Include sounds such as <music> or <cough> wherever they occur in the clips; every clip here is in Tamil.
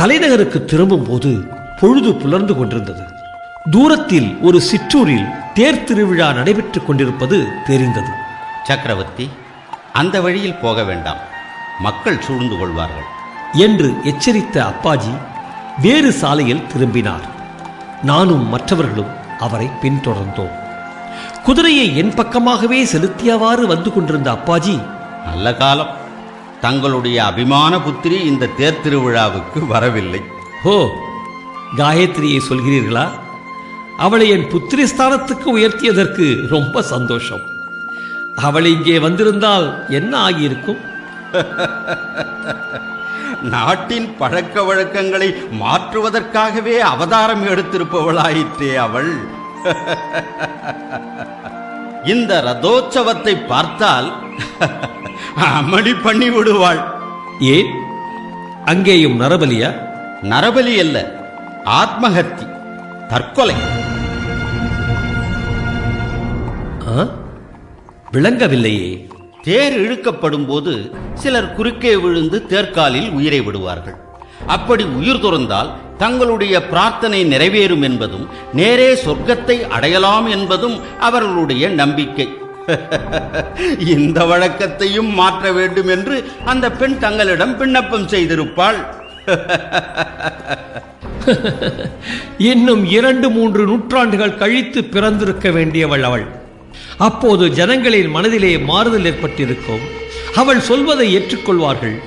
தலைநகருக்கு திரும்பும் போது பொழுது புலர்ந்து கொண்டிருந்தது. தூரத்தில் ஒரு சிற்றூரில் தேர் திருவிழா நடைபெற்றுக் கொண்டிருப்பது தெரிந்தது. சக்கரவர்த்தி அந்த வழியில் போக வேண்டாம். மக்கள் சூழ்ந்து கொள்வார்கள். என்று எச்சரித்த அப்பாஜி வேறு சாலையில் திரும்பினார். நானும் மற்றவர்களும் அவரை பின்தொடர்ந்தோம். குதிரையை என் பக்கமாகவே செலுத்தியவாறு வந்து கொண்டிருந்த அப்பாஜி நல்ல காலம். தங்களுடைய அபிமான புத்திரி இந்த தேர் திருவிழாவுக்கு வரவில்லை. ஹோ காயத்ரியை சொல்கிறீர்களா? அவளை என் புத்திரி ஸ்தானத்துக்கு உயர்த்தியதற்கு ரொம்ப சந்தோஷம். அவள் இங்கே வந்திருந்தால் என்ன ஆகியிருக்கும்? <laughs> நாட்டின் பழக்க வழக்கங்களை மாற்றுவதற்காகவே அவதாரம் எடுத்திருப்பவளாயிற்றே அவள். <laughs> இந்த ரதோற்சவத்தை பார்த்தால் <laughs> அமளி பண்ணி விடுவாள். ஏன் அங்கேயும் நரபலியா? நரபலி அல்ல ஆத்மஹத்தி தற்கொலை? விளங்கவில்லையே. தேர் இழுக்கப்படும் போது சிலர் குறுக்கே விழுந்து தேர்காலில் உயிரை விடுவார்கள். அப்படி உயிர் துறந்தால் தங்களுடைய பிரார்த்தனை நிறைவேறும் என்பதும் நேரே சொர்க்கத்தை அடையலாம் என்பதும் அவர்களுடைய நம்பிக்கை. <laughs> இந்த வழக்கத்தையும் மாற்ற வேண்டும் என்று அந்த பெண் தங்களிடம் விண்ணப்பம் செய்திருப்பாள். <laughs> இன்னும் இரண்டு மூன்று நூற்றாண்டுகள் கழித்து பிறந்திருக்க வேண்டியவள் அவள். அப்போது ஜனங்களின் மனதிலே மாறுதல் ஏற்பட்டிருக்கும். அவள் சொல்வதை ஏற்றுக்கொள்வார்கள்.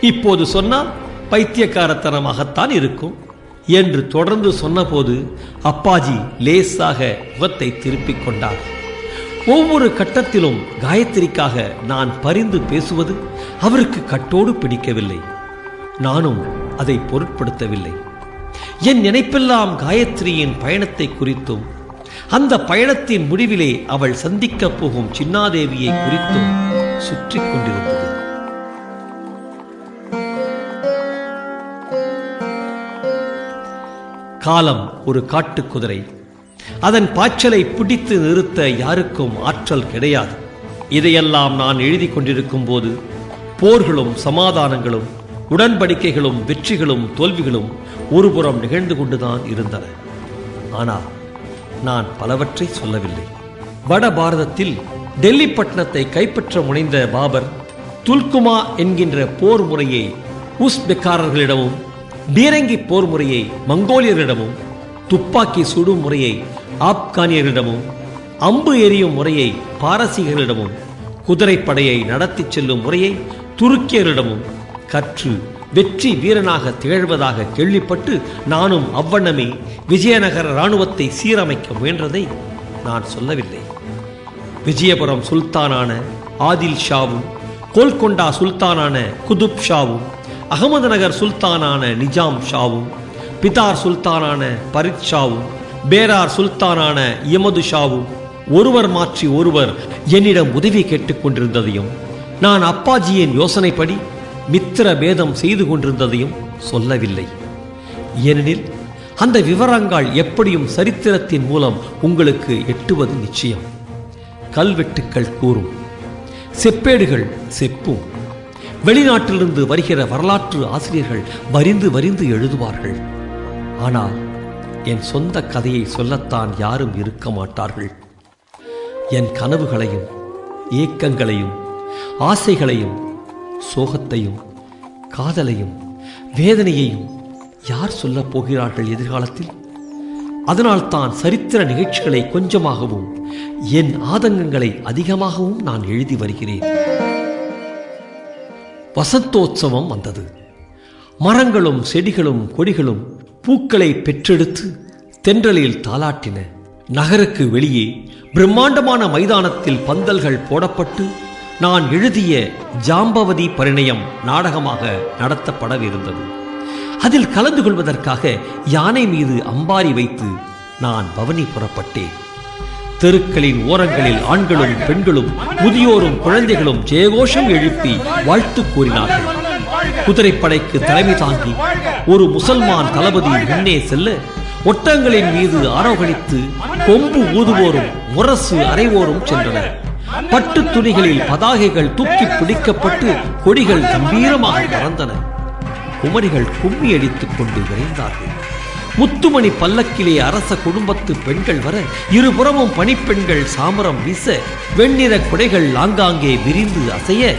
இப்போது சொன்னால் பைத்தியக்காரத்தனமாகத்தான் இருக்கும். என்று தொடர்ந்து சொன்னபோது அப்பாஜி லேசாக முகத்தை திருப்பிக் கொண்டார். ஒவ்வொரு கட்டத்திலும் காயத்ரிக்காக நான் பரிந்து பேசுவது அவருக்கு கட்டோடு பிடிக்கவில்லை. நானும் அதை பொருட்படுத்தவில்லை. என் நினைப்பெல்லாம் காயத்ரியின் பயணத்தை குறித்தும் அந்த பயணத்தின் முடிவிலே அவள் சந்திக்கப் போகும் சின்னாதேவியை குறித்தும் சுற்றிக் கொண்டிருந்தது. காலம் ஒரு காட்டுக்குதிரை. அதன் பாய்ச்சலை பிடித்து நிறுத்த யாருக்கும் ஆற்றல் கிடையாது. இதையெல்லாம் நான் எழுதி கொண்டிருக்கும் போது போர்களும் சமாதானங்களும் உடன்படிக்கைகளும் வெற்றிகளும் தோல்விகளும் ஒருபுறம் நிகழ்ந்து கொண்டுதான் இருந்தன. ஆனால் நான் பலவற்றை சொல்லவில்லை. வட பாரதத்தில் டெல்லி பட்டணத்தை கைப்பற்ற முனைந்த பாபர் துல்குமா என்கின்ற போர் முறையை உஸ்பெக்காரர்களிடமும் பீரங்கி போர் முறையை மங்கோலியர்களிடமும் துப்பாக்கி சுடும் முறையை ஆப்கானியர்களிடமும் அம்பு எறியும் முறையை பாரசீகர்களிடமும் குதிரைப்படையை நடத்திச் செல்லும் முறையை துருக்கியரிடமும் கற்று வெற்றி வீரனாக திகழ்வதாக கேள்விப்பட்டு நானும் அவ்வண்ணமே விஜயநகர இராணுவத்தை சீரமைக்க முயன்றதை நான் சொல்லவில்லை. விஜயபுரம் சுல்தானான ஆதில் ஷாவும் கோல்கொண்டா சுல்தானான குதுப் ஷாவும் அகமது நகர் சுல்தானான நிஜாம் ஷாவும் பிதார் சுல்தானான பரித் ஷாவும் பேரார் சுல்தானான யமது ஷாவும் ஒருவர் மாற்றி ஒருவர் என்னிடம் உதவி கேட்டுக்கொண்டிருந்ததையும் நான் அப்பாஜியின் யோசனைப்படி மித்திர பேதம் செய்து கொண்டிருந்ததையும் சொல்லவில்லை. ஏனெனில் அந்த விவரங்கள் எப்படியும் சரித்திரத்தின் மூலம் உங்களுக்கு எட்டுவது நிச்சயம். கல்வெட்டுக்கள் கூறும் செப்பேடுகள் செப்பும். வெளிநாட்டிலிருந்து வருகிற வரலாற்று ஆசிரியர்கள் வரிந்து வரிந்து எழுதுவார்கள். ஆனால் என் சொந்த கதையை சொல்லத்தான் யாரும் இருக்க மாட்டார்கள். என் கனவுகளையும் ஏக்கங்களையும் ஆசைகளையும் சோகத்தையும் காதலையும் வேதனையையும் யார் சொல்லப் போகிறார்கள் எதிர்காலத்தில்? அதனால்தான் சரித்திர நிகழ்ச்சிகளை கொஞ்சமாகவும் என் ஆதங்கங்களை அதிகமாகவும் நான் எழுதி வருகிறேன். வசந்தோத்சவம் வந்தது. மரங்களும் செடிகளும் கொடிகளும் பூக்களை பெற்றெடுத்து தென்றலில் தாளாட்டின நகருக்கு வெளியே பிரம்மாண்டமான மைதானத்தில் பந்தல்கள் போடப்பட்டு நான் எழுதிய ஜாம்பவதி பரிணயம் நாடகமாக நடத்தப்படவிருந்தது. அதில் கலந்து கொள்வதற்காக யானை மீது அம்பாரி வைத்து நான் பவனி புறப்பட்டேன். தெருக்களின் ஓரங்களில் ஆண்களும் பெண்களும் முதியோரும் குழந்தைகளும் ஜெயகோஷம் எழுப்பி வாழ்த்து கூறினார்கள். குதிரைப்படைக்கு தலைமை தாங்கி ஒரு முசல்மான் தளபதி முன்னே செல்ல ஒட்டங்களின் மீது ஆரோகணித்து கொம்பு ஊதுவோரும் முரசு அறைவோரும் சென்றனர். பட்டு துணிகளில் பதாகைகள் தூக்கி பிடிக்கப்பட்டு கொடிகள் கம்பீரமாக பறந்தன. குமரிகள் கும்மி அடித்துக் கொண்டு விரைந்தார்கள். முத்துமணி பல்லக்கிலே அரச குடும்பத்து பெண்கள் வர இருபுறமும் பணிப்பெண்கள் சாமரம் வீச வெண்ணிற குடைகள் ஆங்காங்கே விரிந்து அசைய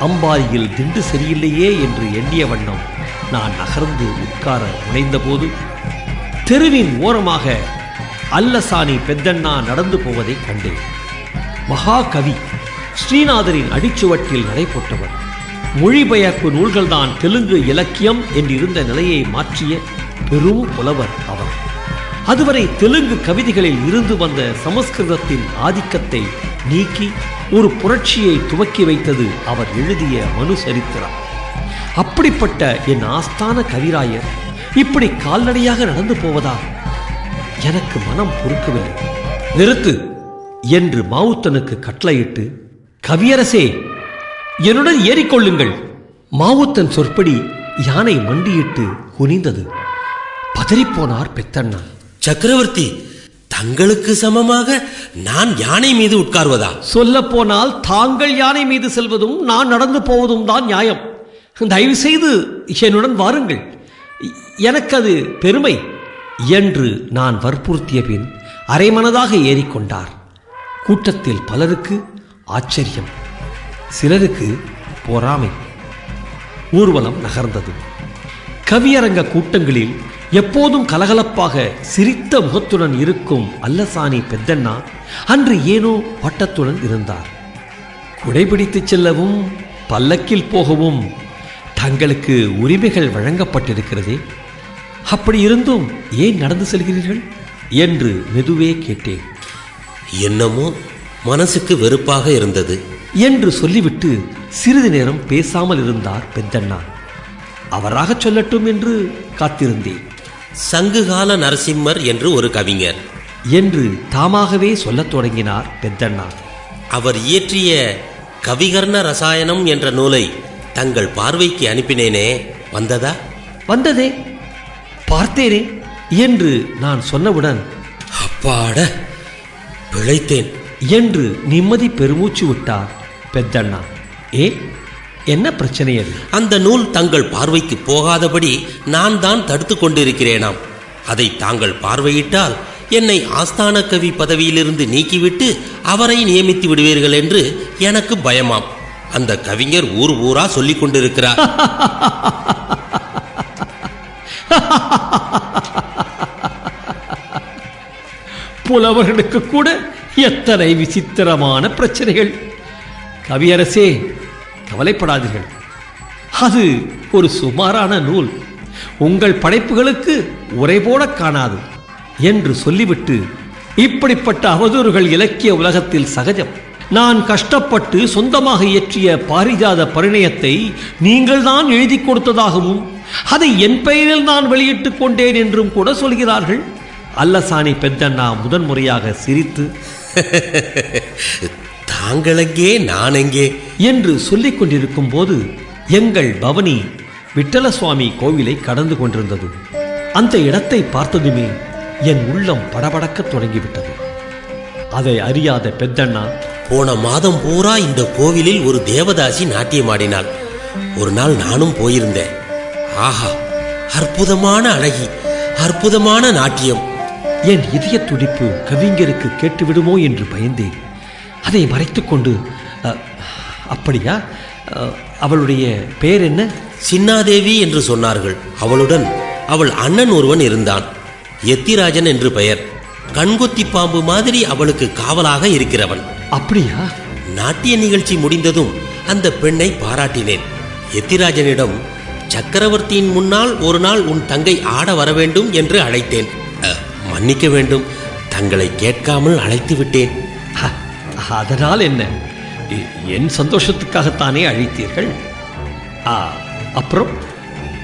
அம்பாரியில் திண்டு சரியில்லையே என்று எண்ணிய வண்ணம் நான் நகர்ந்து உட்கார முனைந்தபோது தெருவின் ஓரமாக அல்லசாணி பெத்தண்ணா நடந்து போவதை கண்டேன். மகாகவி ஸ்ரீநாதரின் அடிச்சுவட்டில் நடைபெற்றவர் மொழிபெயர்ப்பு நூல்கள்தான் தெலுங்கு இலக்கியம் என்றிருந்த நிலையை மாற்றிய பெரும் புலவர் அவர் அதுவரை தெலுங்கு கவிதைகளில் இருந்து வந்த சமஸ்கிருதத்தின் ஆதிக்கத்தை நீக்கி ஒரு புரட்சியை துவக்கி வைத்தது அவர் எழுதிய மனு சரித்திரம் அப்படிப்பட்ட என் ஆஸ்தான கவிராயர் இப்படி கால்நடையாக நடந்து போவதா? எனக்கு மனம் பொறுக்கவில்லை. நிறுத்து என்று மாவுத்தனுக்கு கட்டளையிட்டு கவியரசே என்னுடன் ஏறிக்கொள்ளுங்கள். மாவுத்தன் சொற்படி யானை மண்டியிட்டு குனிந்தது. பதறிப்போனார் பெத்தண்ணா. சக்கரவர்த்தி தங்களுக்கு சமமாக நான் யானை மீது உட்கார்வதா? சொல்லப்போனால் தாங்கள் யானை மீது செல்வதும் நான் நடந்து போவதும் தான் நியாயம். தயவு செய்து என்னுடன் வாருங்கள். எனக்கு அது பெருமை. என்று நான் வற்புறுத்திய பின் அரைமனதாக ஏறிக்கொண்டார். கூட்டத்தில் பலருக்கு ஆச்சரியம். சிலருக்கு பொறாமை. ஊர்வலம் நகர்ந்தது. கவியரங்க கூட்டங்களில் எப்போதும் கலகலப்பாக சிரித்த முகத்துடன் இருக்கும் அல்லசாணி பெத்தண்ணா அன்று ஏனோ வட்டத்துடன் இருந்தார். குடைபிடித்துச் செல்லவும் பல்லக்கில் போகவும் தங்களுக்கு உரிமைகள் வழங்கப்பட்டிருக்கிறதே. அப்படி இருந்தும் ஏன் நடந்து செல்கிறீர்கள்? என்று மெதுவே கேட்டேன். என்னமோ மனசுக்கு வெறுப்பாக இருந்தது. என்று சொல்லிவிட்டு சிறிது நேரம் பேசாமல் இருந்தார் பெத்தண்ணா. அவராகச் சொல்லட்டும் என்று காத்திருந்தேன். சங்குகால நரசிம்மர் என்று ஒரு கவிஞர். என்று தாமாகவே சொல்லத் தொடங்கினார் பெத்தண்ணா. அவர் இயற்றிய கவிகர்ண ரசாயனம் என்ற நூலை தங்கள் பார்வைக்கு அனுப்பினேனே வந்ததா? வந்ததே. பார்த்தேனே என்று நான் சொன்னவுடன் அப்பாட பிழைத்தேன். என்று நிம்மதி பெருமூச்சு விட்டார் பெத்தண்ணா. ஏ என்ன பிரச்சனை அது? அந்த நூல் தங்கள் பார்வைக்கு போகாதபடி நான் தான் தடுத்து கொண்டிருக்கிறேனாம். அதை தாங்கள் பார்வையிட்டால் என்னை ஆஸ்தான கவி பதவியிலிருந்து நீக்கிவிட்டு அவரை நியமித்து விடுவீர்கள் என்று எனக்கு பயமாம். அந்த கவிஞர் ஊர் ஊரா சொல்லிக் கொண்டிருக்கிறார். <laughs> புலவர்களுக்கு கூட எத்தனை விசித்திரமான பிரச்சனைகள். கவியரசே கவலைப்படாதீர்கள். அது ஒரு சுமாரான நூல். உங்கள் படைப்புகளுக்கு உரை போட காணாது என்று சொல்லிவிட்டு இப்படிப்பட்ட அவதூறுகள் இலக்கிய உலகத்தில் சகஜம். நான் கஷ்டப்பட்டு சொந்தமாக இயற்றிய பாரிஜாத பரிணயத்தை நீங்கள்தான் எழுதி கொடுத்ததாகவும் அதை என் பெயரில் நான் வெளியிட்டுக் கொண்டேன் என்றும் கூட சொல்கிறார்கள். அல்லசாணி பெத்தண்ணா முதன்முறையாக சிரித்து <laughs> தாங்களெங்கே நான் எங்கே என்று சொல்லிக் கொண்டிருக்கும் போது எங்கள் பவனி விட்டல சுவாமி கோவிலை கடந்து கொண்டிருந்தது. அந்த இடத்தை பார்த்ததுமே என் உள்ளம் படபடக்கத் தொடங்கிவிட்டது. அதை அறியாத பெத்தண்ணா போன மாதம் பூரா இந்த கோவிலில் ஒரு தேவதாசி நாட்டியமாடினாள். ஒரு நாள் நானும் போயிருந்தேன். ஆஹா அற்புதமான அழகி அற்புதமான நாட்டியம். என் இதய துடிப்பு கவிஞருக்கு கேட்டுவிடுமோ என்று பயந்தேன். அதை மறைத்துக்கொண்டு "அ, அப்படியா? அவளுடைய பெயர் என்ன? சின்னாதேவி என்று சொன்னார்கள். அவளுடன் அவள் அண்ணன் ஒருவன் இருந்தான். எத்திராஜன் என்று பெயர். கண்கொத்தி பாம்பு மாதிரி அவளுக்கு காவலாக இருக்கிறவன். அப்படியா? நாட்டிய நிகழ்ச்சி முடிந்ததும் அந்த பெண்ணை பாராட்டினேன். எத்திராஜனிடம் சக்கரவர்த்தியின் முன்னால் ஒரு நாள் உன் தங்கை ஆட வர வேண்டும் என்று அழைத்தேன். "அ, மன்னிக்க வேண்டும். தங்களை கேட்காமல் அழைத்து விட்டேன் அதனால் என்ன? என் சந்தோஷத்துக்காகத்தானே அழைத்தீர்கள்? ஆ, அப்புறம்?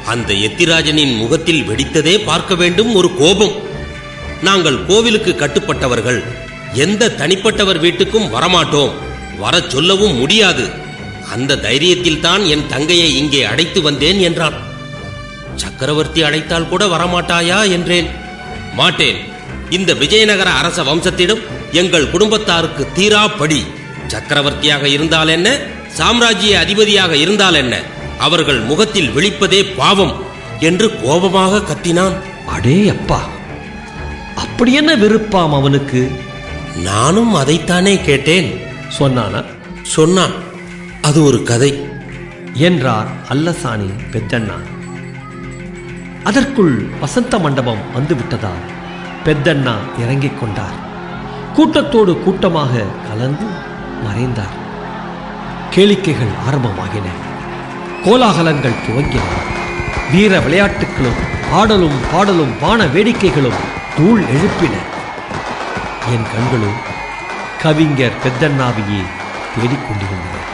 அந்த எத்திராஜனின் முகத்தில் வெடித்ததே பார்க்க வேண்டும் ஒரு கோபம். நாங்கள் கோவிலுக்கு கட்டுப்பட்டவர்கள். எந்த தனிப்பட்டவர் வீட்டுக்கும் வரமாட்டோம். வரச் சொல்லவும் முடியாது. அந்த தைரியத்தில் தான் என் தங்கையை இங்கே அடைத்து வந்தேன் என்றான். சக்கரவர்த்தி அழைத்தால் கூட வரமாட்டாயா என்றேன். மாட்டேன். இந்த விஜயநகர அரச வம்சத்திடம் எங்கள் குடும்பத்தாருக்கு தீரா படி. சக்கரவர்த்தியாக இருந்தால் என்ன? சாம்ராஜ்ய அதிபதியாக இருந்தால் என்ன? அவர்கள் முகத்தில் விழிப்பதே பாவம் என்று கோபமாக கத்தினான். அடே அப்பா அப்படி என்ன விருப்பாம் அவனுக்கு? நானும் அதைத்தானே கேட்டேன். சொன்னானா? சொன்னான். அது ஒரு கதை. என்றார் அல்லசாணி பெத்தண்ணா. அதற்குள் வசந்த மண்டபம் வந்துவிட்டதால் பெத்தண்ணா இறங்கிக் கொண்டார். கூட்டத்தோடு கூட்டமாக கலந்து மறைந்தார். கேளிக்கைகள் ஆரம்பமாகின. கோலாகலங்கள் துவங்கின. வீர விளையாட்டுகளும் ஆடலும் பாடலும் வான வேடிக்கைகளும் தூள் எழுப்பின. என் கண்களும் கவிஞர் பெத்தண்ணாவையே தேடிக்கொண்டிருந்தன.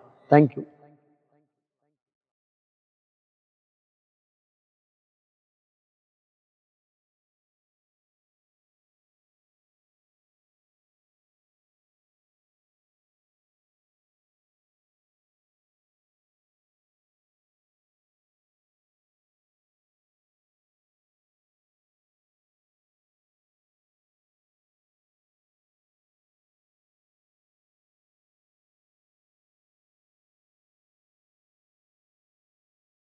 தேங்க்யூ